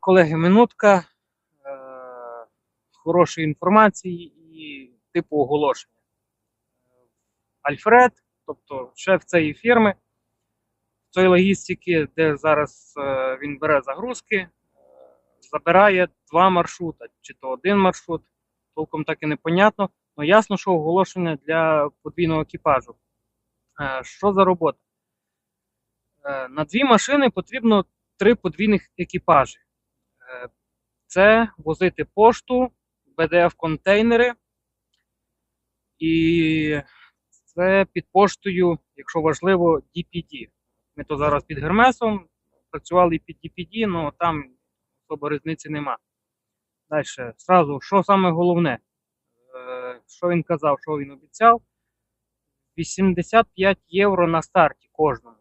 колеги, минутка е, хорошої інформації і типу оголошення. Альфред, тобто шеф цієї фірми, цієї логістики, де зараз е, він бере загрузки, е, забирає два маршрути, чи то один маршрут, толком так і непонятно. Ну ясно, що оголошення для подвійного екіпажу. Е, Що за робота? Е, На дві машини потрібно три подвійних екіпажі. Це возити пошту, БДФ-контейнери. І це під поштою, якщо важливо, DPD. Ми то зараз під Гермесом працювали під DPD, але там особо різниці нема. Далі, зразу, що саме головне? Е, Що він казав, що він обіцяв? 85 євро на старті кожному.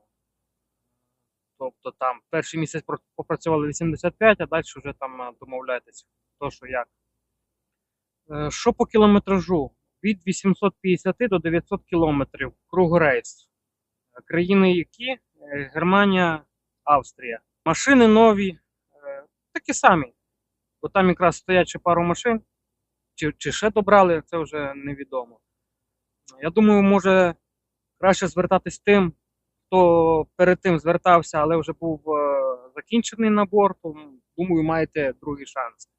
Тобто там перший місяць попрацювали 85, а далі вже там е, домовляєтесь, хто що як. Е, Що по кілометражу? Від 850 до 900 кілометрів кругорейс. Е, Країни які? Германія, Австрія. Машини нові, такі самі. Бо там якраз стоять пару машин. Чи, чи ще добрали, це вже невідомо. Я думаю, може краще звертатись тим, хто перед тим звертався, але вже був е, закінчений набор, то думаю, маєте другий шанс.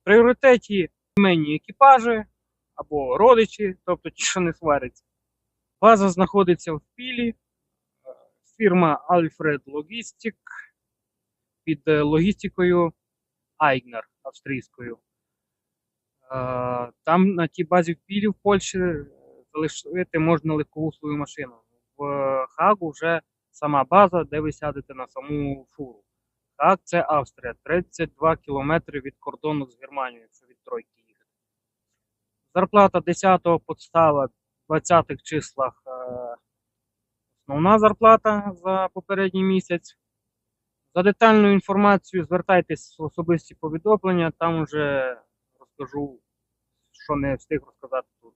В пріоритеті сімейні екіпажі або родичі, тобто ті, що не сваряться. База знаходиться в Пілі, е, фірма Alfred Logistic під е, логістикою Айгнер австрійською. Там на тій базі в Пілі в Польщі залишити можна легкову свою машину. В Хагу вже сама база, де ви сядете на саму фуру. Хаг це Австрія, 32 кілометри від кордону з Германією, якщо від тройки їхати. Зарплата 10-го подстава в 20-х числах е, основна зарплата за попередній місяць. За детальну інформацію звертайтесь в особисті повідомлення, там вже розкажу, що не встиг розказати тут.